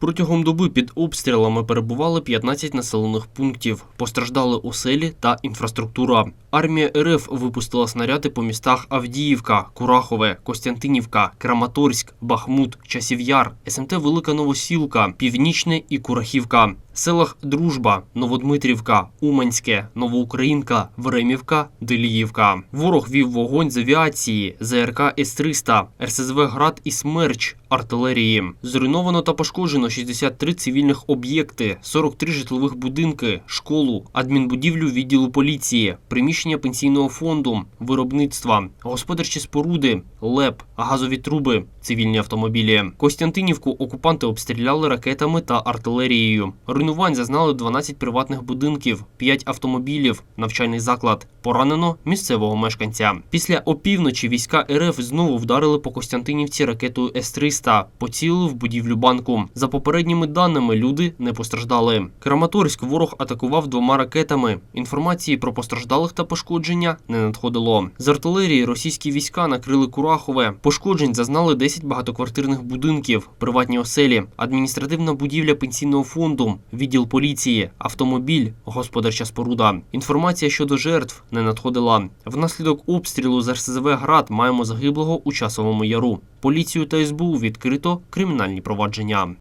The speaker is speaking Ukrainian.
Протягом доби під обстрілами перебували 15 населених пунктів. Постраждали оселі та інфраструктура. Армія РФ випустила снаряди по містах Авдіївка, Курахове, Костянтинівка, Краматорськ, Бахмут, Часів'яр, СМТ Велика Новосілка, Північне і Курахівка. Селах Дружба, Новодмитрівка, Уманське, Новоукраїнка, Времівка, Деліївка. Ворог вів вогонь з авіації, ЗРК С-300, РСЗВ «Град» і «Смерч», артилерії. Зруйновано та пошкоджено 63 цивільних об'єкти, 43 житлових будинки, школу, адмінбудівлю відділу поліції, приміщення пенсійного фонду, виробництва, господарчі споруди, ЛЕП, газові труби, цивільні автомобілі. Костянтинівку окупанти обстріляли ракетами та артилерією. Руйнувань зазнали 12 приватних будинків, 5 автомобілів, навчальний заклад. Поранено місцевого мешканця. Після опівночі війська РФ знову вдарили по Костянтинівці ракетою С-300, поцілили в будівлю банку. За попередніми даними, люди не постраждали. Краматорськ ворог атакував двома ракетами. Інформації про постраждалих та пошкодження не надходило. З артилерії російські війська накрили Курахове. Пошкоджень зазнали 10 багатоквартирних будинків, приватні оселі, адміністративна будівля пенсійного фонду, відділ поліції, автомобіль, господарча споруда. Інформація щодо жертв не надходила. Внаслідок обстрілу з РСЗВ «Град» маємо загиблого у часовому яру. Поліцію та СБУ відкрито кримінальні провадження.